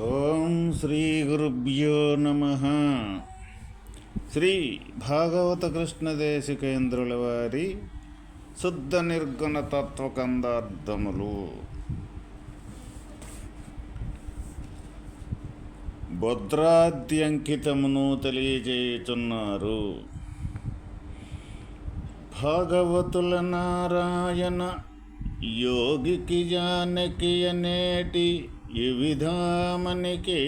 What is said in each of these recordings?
ఓం శ్రీ గురుభ్యో నమ. శ్రీ భాగవత కృష్ణదేశికేంద్రుల వారి శుద్ధ నిర్గుణ తత్వకందార్థములు. భద్రాద్యంకితమును తెలియజేయుచున్నారు. భాగవతుల నారాయణ యోగికి జానకి అనేటి విధామనికి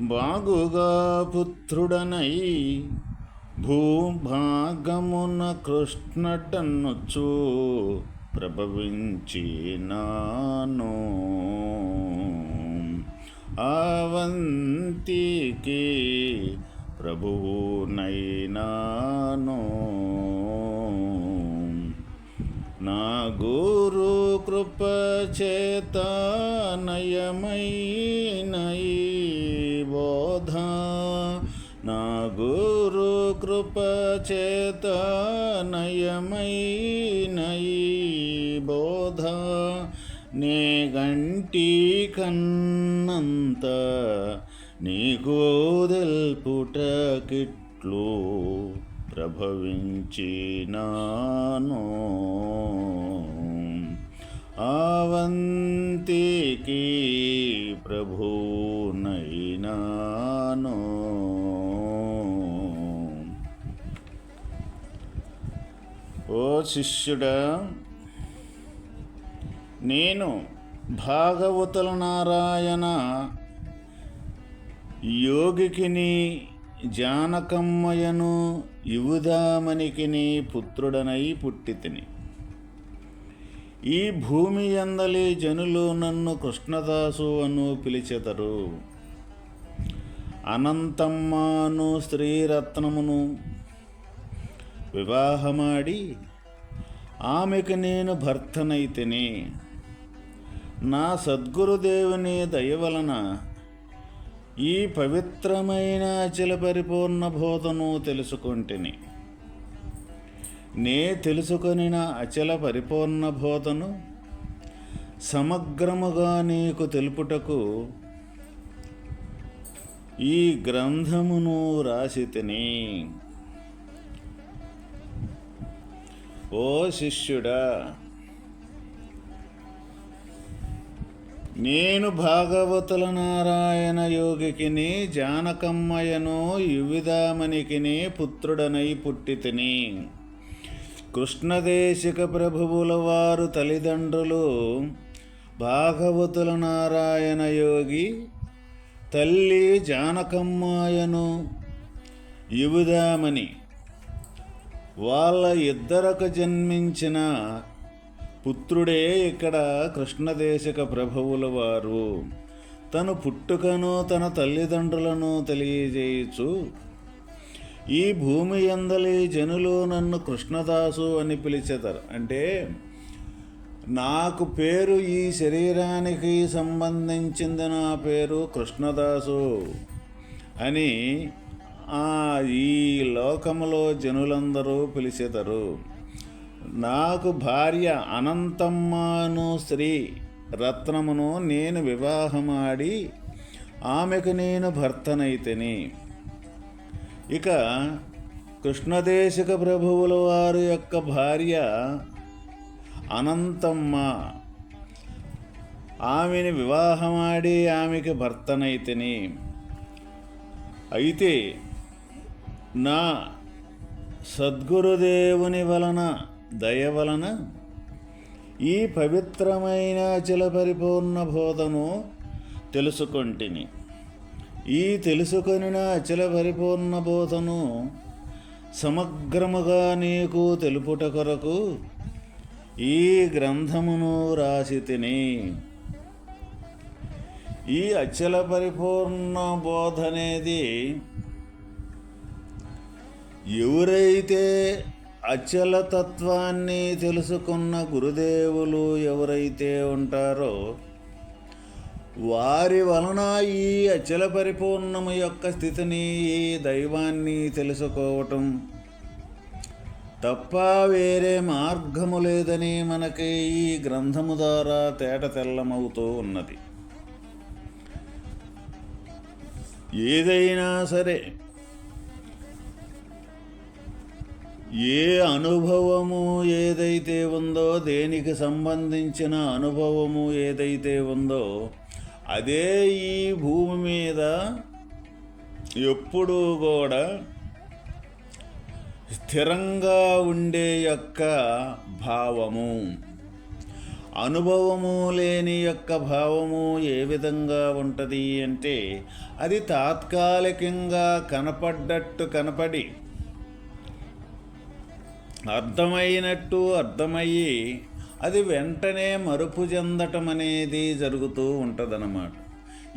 బాగుగా పుత్రుడనై భూభాగమున కృష్ణటన్నుచు ప్రభవించినాను. అవంతికి ప్రభువునైనాను. నా గురు కృప చేత నయమైన బోధ. నా గురు కృప చేత నయమైన బోధ. నే గంటి కన్నంత నీకు తెల్పుటకిట్లు ప్రభవించినాను. అవంతికి ప్రభునైనాను ఓ శిష్యుడా నేను భాగవతుల నారాయణ యోగికిని జానకమ్మయను యువుదామణికిని పుత్రుడనై పుట్టితిని. ఈ భూమి ఎందలి జనులు నన్ను కృష్ణదాసు అను పిలిచెదరు. అనంతమ్మను స్త్రీరత్నమును వివాహమాడి ఆమెకు నేను భర్తనైతిని. నా సద్గురుదేవుని దయ వలన ఈ పవిత్రమైన చిలపరిపూర్ణ బోధను తెలుసుకొంటిని. నే తెలుసుకొనిన అచల పరిపూర్ణ బోధను సమగ్రముగా నీకు తెలుపుటకు ఈ గ్రంథమును రాసి తిని ఓ శిష్యుడా నేను భాగవతుల నారాయణ యోగికిని జానకమ్మయను యువిదామణికిని పుత్రుడనై పుట్టితిని. కృష్ణదేశిక ప్రభువుల వారు తల్లిదండ్రులు భాగవతుల నారాయణ యోగి తల్లి జానకమ్మాయను యువిదామణి వాళ్ళ ఇద్దరకు జన్మించిన పుత్రుడే ఇక్కడ కృష్ణదేశిక ప్రభువుల వారు తను పుట్టుకను తన తల్లిదండ్రులను తెలియజేయచ్చు ఈ భూమి ఎందలి జనులు నన్ను కృష్ణదాసు అని పిలిచెదరు. అంటే నాకు పేరు ఈ శరీరానికి సంబంధించింది నా పేరు కృష్ణదాసు అని ఆ ఈ లోకములో జనులందరూ పిలిచెదరు. నాకు భార్య అనంతమ్మను స్త్రీ రత్నమును నేను వివాహమాడి ఆమెకు నేను భర్తనైతిని. ఇక కృష్ణదేశిక ప్రభువుల వారి యొక్క భార్య అనంతమ్మ. ఆమెని వివాహమాడి ఆమెకి భర్తనైతిని. అయితే నా సద్గురుదేవుని వలన దయ వలన ఈ పవిత్రమైన చిల పరిపూర్ణ బోధను తెలుసుకొంటిని. ఈ తెలుసుకొనిన అచల పరిపూర్ణ బోధను సమగ్రముగా నీకు తెలుపుట కొరకు ఈ గ్రంథమును రాసి తిని. ఈ అచల పరిపూర్ణ బోధ అనేది ఎవరైతే అచలతత్వాన్ని తెలుసుకున్న గురుదేవులు ఎవరైతే ఉంటారో వారి వలన ఈ అచల పరిపూర్ణము యొక్క స్థితిని ఈ దైవాన్ని తెలుసుకోవటం. తప్ప వేరే మార్గము లేదని మనకి ఈ గ్రంథము ద్వారా తేట తెల్లమవుతూ ఉన్నది. ఏదైనా సరే ఏ అనుభవము ఏదైతే ఉందో దేనికి సంబంధించిన అనుభవము ఏదైతే ఉందో అదే ఈ భూమి మీద ఎప్పుడూ కూడా స్థిరంగా ఉండే యొక్క భావము అనుభవము లేని యొక్క భావము ఏ విధంగా ఉంటుంది అంటే అది తాత్కాలికంగా కనపడ్డట్టు కనపడి అర్థమైనట్టు అర్థమయ్యి అది వెంటనే మరుపు చెందటం అనేది జరుగుతూ ఉంటుందన్నమాట.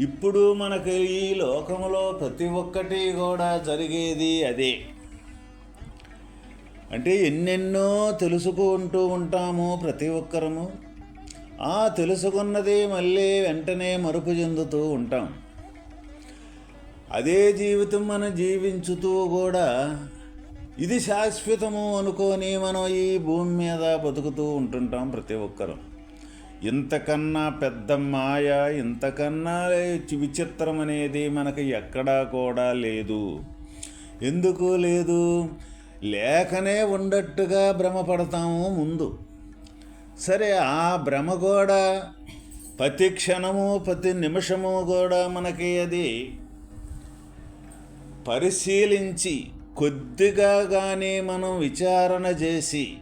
ఇప్పుడు మనకి ఈ లోకంలో ప్రతి ఒక్కటి కూడా జరిగేది అదే. అంటే ఎన్నెన్నో తెలుసుకుంటూ ఉంటాము ప్రతి ఒక్కరము. ఆ తెలుసుకున్నది మళ్ళీ వెంటనే మరుపు చెందుతూ ఉంటాం. అదే జీవితం మనం జీవించుతూ కూడా ఇది శాశ్వతము అనుకొని మనం ఈ భూమి మీద బతుకుతూ ఉంటుంటాం ప్రతి ఒక్కరూ. ఇంతకన్నా పెద్ద మాయ ఇంతకన్నా విచిత్రం అనేది మనకి ఎక్కడా కూడా లేదు. ఎందుకు లేదు? లేకనే ఉండట్టుగా భ్రమపడతాము ముందు. సరే ఆ భ్రమ కూడా ప్రతి క్షణము ప్రతి నిమిషము కూడా మనకి అది పరిశీలించి కొద్దిగా కానీ మనం విచారణ చేసి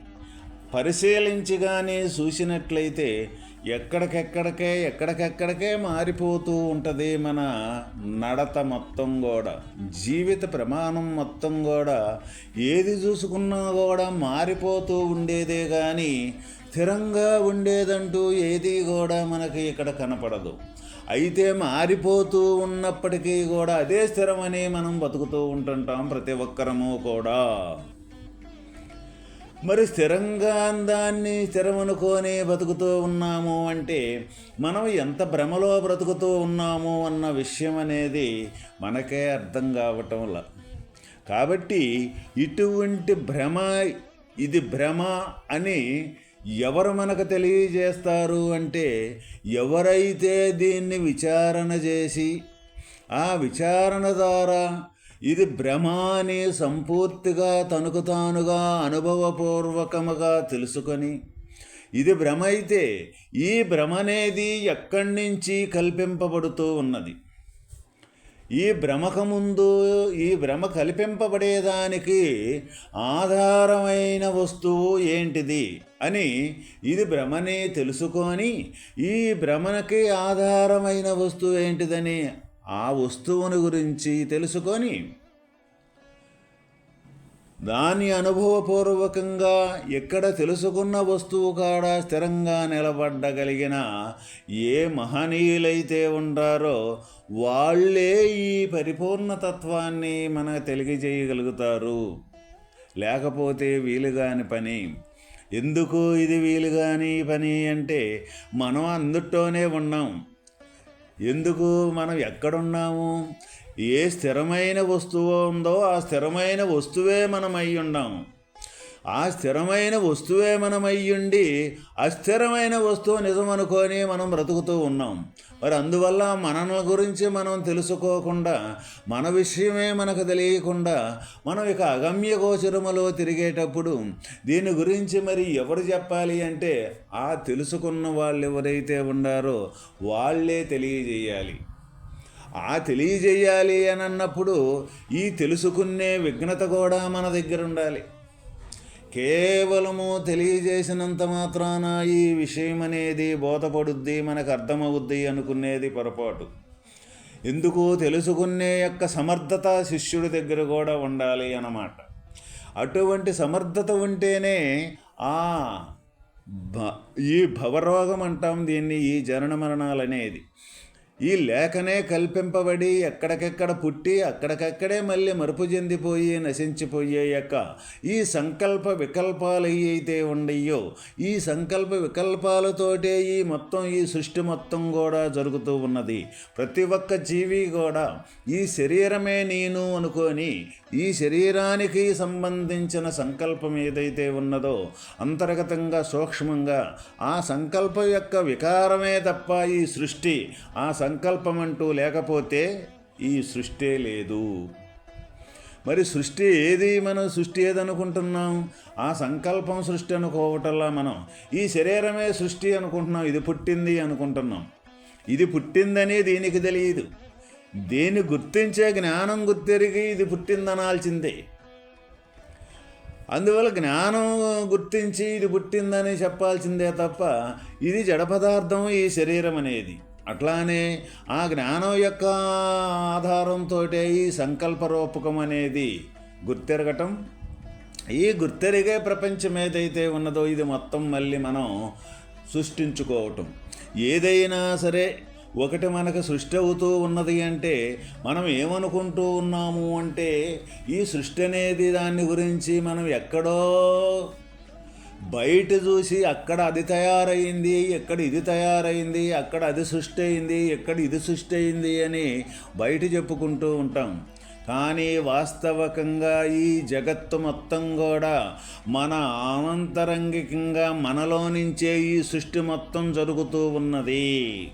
పరిశీలించి కానీ చూసినట్లయితే ఎక్కడికెక్కడికే ఎక్కడికెక్కడికే మారిపోతూ ఉంటుంది మన నడత మొత్తం కూడా జీవిత ప్రమాణం మొత్తం కూడా ఏది చూసుకున్నా కూడా మారిపోతూ ఉండేదే కానీ స్థిరంగా ఉండేదంటూ ఏది కూడా మనకి ఇక్కడ కనపడదు. అయితే మారిపోతూ ఉన్నప్పటికీ కూడా అదే స్థిరమని మనం బతుకుతూ ఉంటుంటాం ప్రతి ఒక్కరము కూడా. మరి స్థిరంగా దాన్ని స్థిరమనుకొని బతుకుతూ ఉన్నాము అంటే మనం ఎంత భ్రమలో బ్రతుకుతూ ఉన్నాము అన్న విషయం అనేది మనకే అర్థం కావటంలా కాబట్టి ఇటువంటి భ్రమ ఇది భ్రమ అని ఎవరు మనకు తెలియజేస్తారు అంటే ఎవరైతే దీన్ని విచారణ చేసి ఆ విచారణ ద్వారా ఇది భ్రమ అని సంపూర్తిగా తనకు తానుగా అనుభవపూర్వకముగా తెలుసుకొని ఇది భ్రమ అయితే ఈ భ్రమ అనేది ఎక్కడి నుంచి కల్పింపబడుతూ ఉన్నది? ఈ భ్రమకు ముందు ఈ భ్రమ కల్పింపబడేదానికి ఆధారమైన వస్తువు ఏంటిది అని ఇది భ్రమనే తెలుసుకొని ఈ భ్రమకి ఆధారమైన వస్తువు ఏంటిదని ఆ వస్తువుని గురించి తెలుసుకొని దాని అనుభవపూర్వకంగా ఎక్కడ తెలుసుకున్న వస్తువు కాడ స్థిరంగా నిలబడ్డగలిగిన ఏ మహనీయులైతే ఉంటారో వాళ్ళే ఈ పరిపూర్ణతత్వాన్ని మనకు తెలియజేయగలుగుతారు. లేకపోతే వీలుగాని పని. ఎందుకు ఇది వీలుగాని పని అంటే మనం అందుట్లోనే ఉన్నాం. ఎందుకు మనం ఎక్కడున్నాము? ఏ స్థిరమైన వస్తువు ఉందో ఆ స్థిరమైన వస్తువే మనం అయి ఉన్నాము ఆ స్థిరమైన వస్తువే మనం అయ్యుండి అస్థిరమైన వస్తువు నిజమనుకొని మనం బ్రతుకుతూ ఉన్నాం. మరి అందువల్ల మనల గురించి మనం తెలుసుకోకుండా మన విషయమే మనకు తెలియకుండా మనం ఇక అగమ్య గోచరములో తిరిగేటప్పుడు దీని గురించి మరి ఎవరు చెప్పాలి అంటే ఆ తెలుసుకున్న వాళ్ళు ఎవరైతే ఉన్నారో వాళ్ళే తెలియజేయాలి. ఆ తెలియజేయాలి అని అన్నప్పుడు ఈ తెలుసుకునే విఘ్నత కూడా మన దగ్గర ఉండాలి. కేవలము తెలియజేసినంత మాత్రాన ఈ విషయం అనేది బోధపడుద్ది మనకు అర్థమవుద్ది అనుకునేది పొరపాటు. ఎందుకు? తెలుసుకునే యొక్క సమర్థత శిష్యుడి దగ్గర కూడా ఉండాలి అన్నమాట. అటువంటి సమర్థత ఉంటేనే ఆ భ ఈ భవరోగం అంటాం దీన్ని ఈ జనన మరణాలు అనేది ఈ లేఖనే కల్పింపబడి ఎక్కడికెక్కడ పుట్టి అక్కడికక్కడే మళ్ళీ మరుపు చెందిపోయి నశించిపోయే యొక్క ఈ సంకల్ప వికల్పాలు అయితే ఉండయో ఈ సంకల్ప వికల్పాలతోటే ఈ మొత్తం ఈ సృష్టి మొత్తం కూడా జరుగుతూ ఉన్నది. ప్రతి ఒక్క జీవి కూడా ఈ శరీరమే నేను అనుకొని ఈ శరీరానికి సంబంధించిన సంకల్పం ఏదైతే ఉన్నదో అంతర్గతంగా సూక్ష్మంగా ఆ సంకల్పం యొక్క వికారమే తప్ప ఈ సృష్టి ఆ సంకల్పం అంటూ లేకపోతే ఈ సృష్టి లేదు. మరి సృష్టి ఏది మనం సృష్టి ఏదనుకుంటున్నాం? ఆ సంకల్పం సృష్టి అనుకోవటంలా మనం ఈ శరీరమే సృష్టి అనుకుంటున్నాం. ఇది పుట్టింది అనుకుంటున్నాం. ఇది పుట్టిందని దీనికి తెలియదు. దీన్ని గుర్తించే జ్ఞానం గుర్తెరిగి ఇది పుట్టిందనాల్సిందే. అందువల్ల జ్ఞానం గుర్తించి ఇది పుట్టిందని చెప్పాల్సిందే తప్ప ఇది జడ పదార్థం ఈ శరీరం అనేది. అట్లానే ఆ జ్ఞానం యొక్క ఆధారంతో ఈ సంకల్ప రూపకం అనేది గుర్తెరగటం. ఈ గుర్తెరిగే ప్రపంచం ఏదైతే ఉన్నదో ఇది మొత్తం మళ్ళీ మనం సృష్టించుకోవటం. ఏదైనా సరే ఒకటి మనకు సృష్టి అవుతూ ఉన్నది అంటే మనం ఏమనుకుంటూ ఉన్నాము అంటే ఈ సృష్టి అనేది దాని గురించి మనం ఎక్కడో బయట చూసి అక్కడ అది తయారైంది ఎక్కడ ఇది తయారైంది అక్కడ అది సృష్టి అయింది ఎక్కడ ఇది సృష్టి అయింది అని బయట చెప్పుకుంటూ ఉంటాం. కానీ వాస్తవకంగా ఈ జగత్తు మొత్తం కూడా మన ఆనంతరంగికంగా మనలో నుంచే ఈ సృష్టి మొత్తం జరుగుతూ ఉన్నది.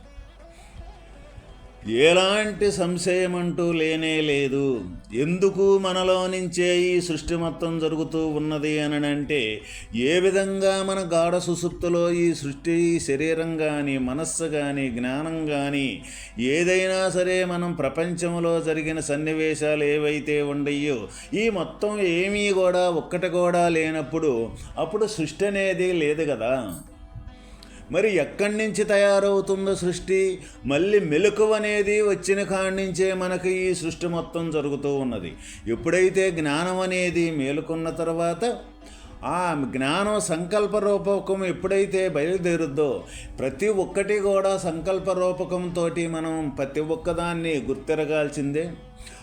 ఎలాంటి సంశయం అంటూ లేనే లేదు. ఎందుకు మనలో నుంచే ఈ సృష్టి మొత్తం జరుగుతూ ఉన్నది అని అంటే ఏ విధంగా మన గాఢ సుసుప్తిలో ఈ సృష్టి ఈ శరీరం కానీ మనస్సు కానీ జ్ఞానం కానీ ఏదైనా సరే మనం ప్రపంచంలో జరిగిన సన్నివేశాలు ఏవైతే ఉండయో ఈ మొత్తం ఏమీ కూడా ఒక్కటి కూడా లేనప్పుడు అప్పుడు సృష్టి అనేది లేదు కదా. మరి ఎక్కడి నుంచి తయారవుతుందో సృష్టి? మళ్ళీ మెలకువ అనేది వచ్చిన కాడి నుంచే మనకి ఈ సృష్టి మొత్తం జరుగుతూ ఉన్నది. ఎప్పుడైతే జ్ఞానం అనేది మేలుకున్న తర్వాత ఆ జ్ఞానం సంకల్ప రూపకం ఎప్పుడైతే బయలుదేరుద్దో ప్రతి ఒక్కటి కూడా సంకల్ప రూపకంతో మనం ప్రతి ఒక్కదాన్ని గుర్తిరగాల్సిందే.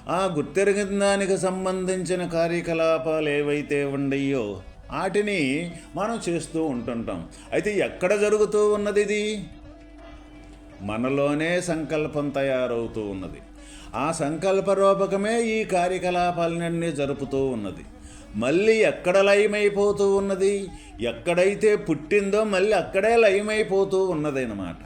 ఆ గుర్తిరగిన దానికి సంబంధించిన కార్యకలాపాలు ఏవైతే ఉండయో వాటిని మనం చేస్తూ ఉంటుంటాం. అయితే ఎక్కడ జరుగుతూ ఉన్నది ఇది? మనలోనే సంకల్పం తయారవుతూ ఉన్నది. ఆ సంకల్ప రూపకమే ఈ కార్యకలాపాలన్నీ జరుపుతూ ఉన్నది. మళ్ళీ ఎక్కడ లయమైపోతూ ఉన్నది? ఎక్కడైతే పుట్టిందో మళ్ళీ అక్కడే లయమైపోతూ ఉన్నది అన్నమాట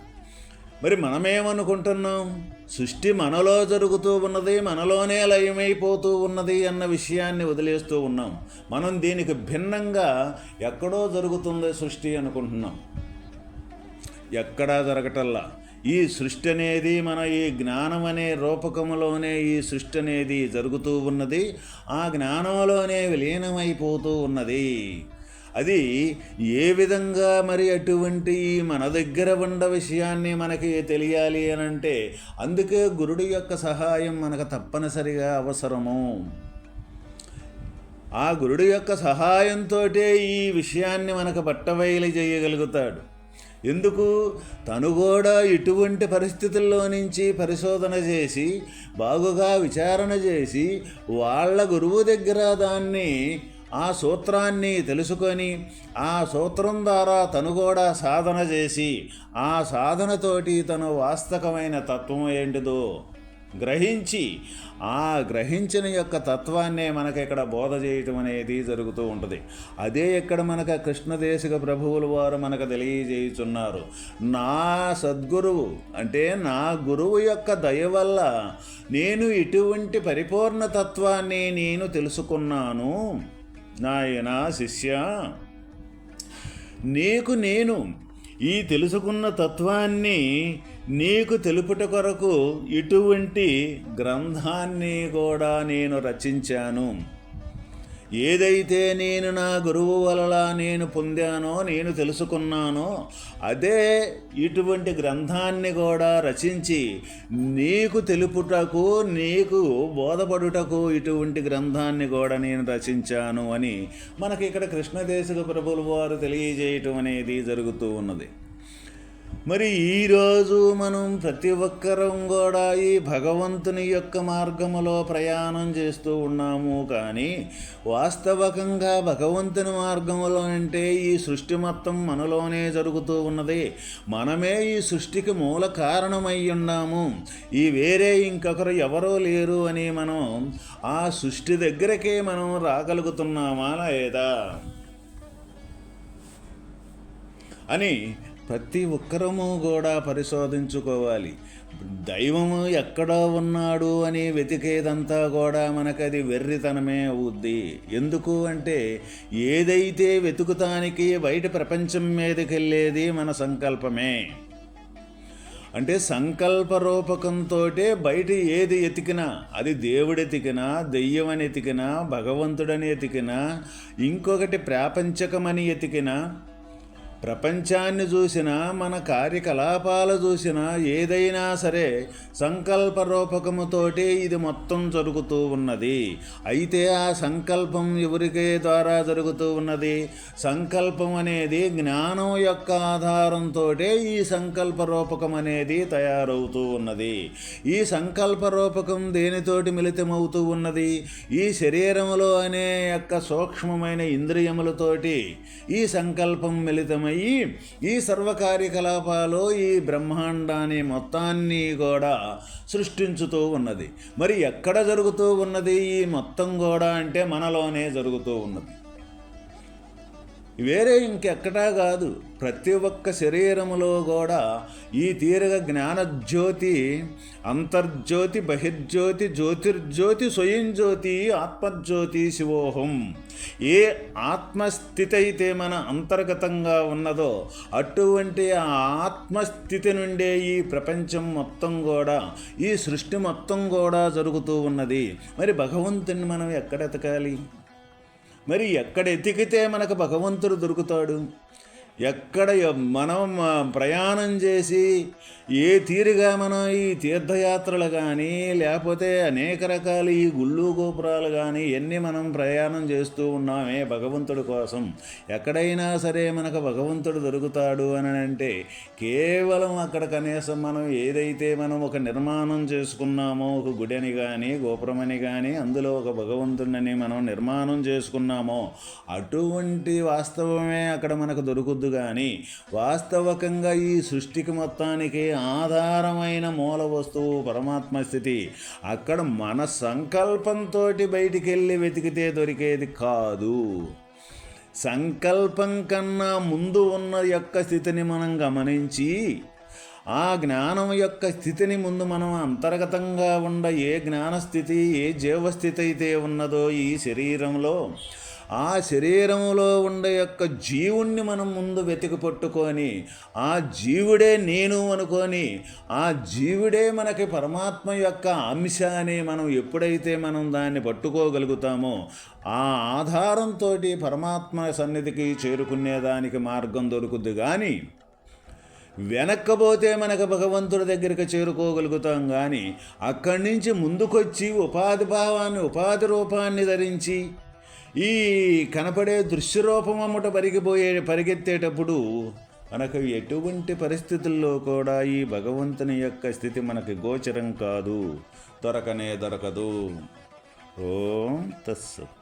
మరి మనమేమనుకుంటున్నాం? సృష్టి మనలో జరుగుతూ ఉన్నది మనలోనే లయమైపోతూ ఉన్నది అన్న విషయాన్ని వదిలేస్తూ ఉన్నాం. మనం దీనికి భిన్నంగా ఎక్కడో జరుగుతుంది సృష్టి అనుకుంటున్నాం. ఎక్కడా జరగటల్లా. ఈ సృష్టి అనేది మన ఈ జ్ఞానం అనే రూపకంలోనే ఈ సృష్టి అనేది జరుగుతూ ఉన్నది ఆ జ్ఞానంలోనే విలీనమైపోతూ ఉన్నది. అది ఏ విధంగా మరి అటువంటి మన దగ్గర ఉన్న విషయాన్ని మనకి తెలియాలి అని అంటే అందుకే గురుడు యొక్క సహాయం మనకు తప్పనిసరిగా అవసరము. ఆ గురుడు యొక్క సహాయంతో ఈ విషయాన్ని మనకు పట్టబయలు చేయగలుగుతాడు. ఎందుకు? తను కూడా ఇటువంటి పరిస్థితుల్లో నుంచి పరిశోధన చేసి బాగుగా విచారణ చేసి వాళ్ళ గురువు దగ్గర దాన్ని ఆ సూత్రాన్ని తెలుసుకొని ఆ సూత్రం ద్వారా తను కూడా సాధన చేసి ఆ సాధనతోటి తను వాస్తవమైన తత్వం ఏంటిదో గ్రహించి ఆ గ్రహించిన యొక్క తత్వాన్నే మనకి ఇక్కడ బోధ చేయటం అనేది జరుగుతూ ఉంటుంది. అదే ఇక్కడ మనకు కృష్ణదేశిక ప్రభువుల వారు మనకు తెలియజేయుచున్నారు. నా సద్గురువు అంటే నా గురువు యొక్క దయ వల్ల నేను ఇటువంటి పరిపూర్ణ తత్వాన్ని నేను తెలుసుకున్నాను. నాయన శిష్య నీకు నేను ఈ తెలుసుకున్న తత్వాన్ని నీకు తెలుపుట కొరకు ఇటువంటి గ్రంథాన్ని కూడా నేను రచించాను. ఏదైతే నేను నా గురువు వలన నేను పొందానో నేను తెలుసుకున్నానో అదే ఇటువంటి గ్రంథాన్ని కూడా రచించి నీకు తెలుపుటకు నీకు బోధపడుటకు ఇటువంటి గ్రంథాన్ని కూడా నేను రచించాను అని మనకి ఇక్కడ కృష్ణదేశక ప్రభులు వారు తెలియజేయటం అనేది జరుగుతూ ఉన్నది. మరి ఈరోజు మనం ప్రతి ఒక్కరం కూడా ఈ భగవంతుని యొక్క మార్గములో ప్రయాణం చేస్తూ ఉన్నాము. కానీ వాస్తవకంగా భగవంతుని మార్గములో అంటే ఈ సృష్టి మొత్తం మనలోనే జరుగుతూ ఉన్నది. మనమే ఈ సృష్టికి మూల కారణమై ఉన్నాము. ఈ వేరే ఇంకొకరు ఎవరో లేరు అని మనం ఆ సృష్టి దగ్గరకే మనం రాగలుగుతున్నామా లేదా? అని ప్రతి ఒక్కరము కూడా పరిశోధించుకోవాలి. దైవము ఎక్కడో ఉన్నాడు అని వెతికేదంతా కూడా మనకది వెర్రితనమే అవుద్ది. ఎందుకు అంటే ఏదైతే వెతుకుతానికి బయట ప్రపంచం మీదకెళ్ళేది మన సంకల్పమే. అంటే సంకల్ప రూపకంతో బయట ఏది ఎతికినా అది దేవుడెతికినా దెయ్యమని అని ఎతికినా భగవంతుడని ఎతికినా ఇంకొకటి ప్రాపంచకమని ఎతికినా ప్రపంచాన్ని చూసినా మన కార్యకలాపాలు చూసినా ఏదైనా సరే సంకల్ప రూపకముతోటి ఇది మొత్తం జరుగుతూ ఉన్నది. అయితే ఆ సంకల్పం ఎవరికే ద్వారా జరుగుతూ ఉన్నది? సంకల్పం అనేది జ్ఞానం యొక్క ఆధారంతో ఈ సంకల్ప రూపకం అనేది తయారవుతూ ఉన్నది. ఈ సంకల్ప రూపకం దేనితోటి మిళితమవుతూ ఉన్నది? ఈ శరీరములో అనే యొక్క సూక్ష్మమైన ఇంద్రియములతోటి ఈ సంకల్పం మిళితమై ఈ సర్వ కార్యకలాపాలు ఈ బ్రహ్మాండాన్ని మొత్తాన్ని కూడా సృష్టించుతూ ఉన్నది. మరి ఎక్కడ జరుగుతూ ఉన్నది? ఈ మొత్తం కూడా అంటే మనలోనే జరుగుతూ ఉన్నది. వేరే ఇంకెక్కడా కాదు ప్రతి ఒక్క శరీరములో కూడా ఈ తీరగ జ్ఞానజ్యోతి అంతర్జ్యోతి బహిర్జ్యోతి జ్యోతిర్జ్యోతి స్వయం జ్యోతి ఆత్మజ్యోతి శివోహం. ఏ ఆత్మస్థితి అయితే మన అంతర్గతంగా ఉన్నదో అటువంటి ఆ ఆత్మస్థితి నుండే ఈ ప్రపంచం మొత్తం కూడా ఈ సృష్టి మొత్తం కూడా జరుగుతూ ఉన్నది. మరి భగవంతుని మనం ఎక్కడ ఎతకాలి? మరి ఎక్కడ ఎతికితే మనకు భగవంతుడు దొరుకుతాడు? ఎక్కడ మనం ప్రయాణం చేసి ఏ తీరుగా మనం ఈ తీర్థయాత్రలు కానీ లేకపోతే అనేక రకాల ఈ గుళ్ళు గోపురాలు కానీ ఎన్ని మనం ప్రయాణం చేస్తూ ఉన్నామే భగవంతుడి కోసం. ఎక్కడైనా సరే మనకు భగవంతుడు దొరుకుతాడు అని అంటే కేవలం అక్కడ కనీసం మనం ఏదైతే మనం ఒక నిర్మాణం చేసుకున్నామో ఒక గుడిని కానీ గోపురమని కానీ అందులో ఒక భగవంతుడిని మనం నిర్మాణం చేసుకున్నామో అటువంటి వాస్తవమే అక్కడ మనకు దొరుకుతుంది దొరుకుద్దు కానీ వాస్తవకంగా ఈ సృష్టికి మొత్తానికి ఆధారమైన మూల వస్తువు పరమాత్మ స్థితి. అక్కడ మన సంకల్పంతో బయటికి వెళ్ళి వెతికితే దొరికేది కాదు. సంకల్పం కన్నా ముందు ఉన్న యొక్క స్థితిని మనం గమనించి ఆ జ్ఞానం యొక్క స్థితిని ముందు మనం అంతర్గతంగా ఉండ ఏ జ్ఞానస్థితి ఏ జీవస్థితి అయితే ఉన్నదో ఈ శరీరంలో ఆ శరీరంలో ఉండే యొక్క జీవుణ్ణి మనం ముందు వెతికి పట్టుకొని ఆ జీవుడే నేను అనుకొని ఆ జీవుడే మనకి పరమాత్మ యొక్క అంశ అని మనం ఎప్పుడైతే మనం దాన్ని పట్టుకోగలుగుతామో ఆ ఆధారంతో పరమాత్మ సన్నిధికి చేరుకునేదానికి మార్గం దొరుకుద్ది. కానీ వెనక్కపోతే మనకు భగవంతుడి దగ్గరికి చేరుకోగలుగుతాం. కానీ అక్కడి నుంచి ముందుకొచ్చి ఉపాధి భావాన్ని ఉపాధి రూపాన్ని ధరించి ఈ కనపడే దృశ్యరూపం అమ్మట పరిగిపోయే పరిగెత్తేటప్పుడు మనకు ఎటువంటి పరిస్థితుల్లో కూడా ఈ భగవంతుని యొక్క స్థితి మనకి గోచరం కాదు. దొరకనే దొరకదు. ఓం తస్సు.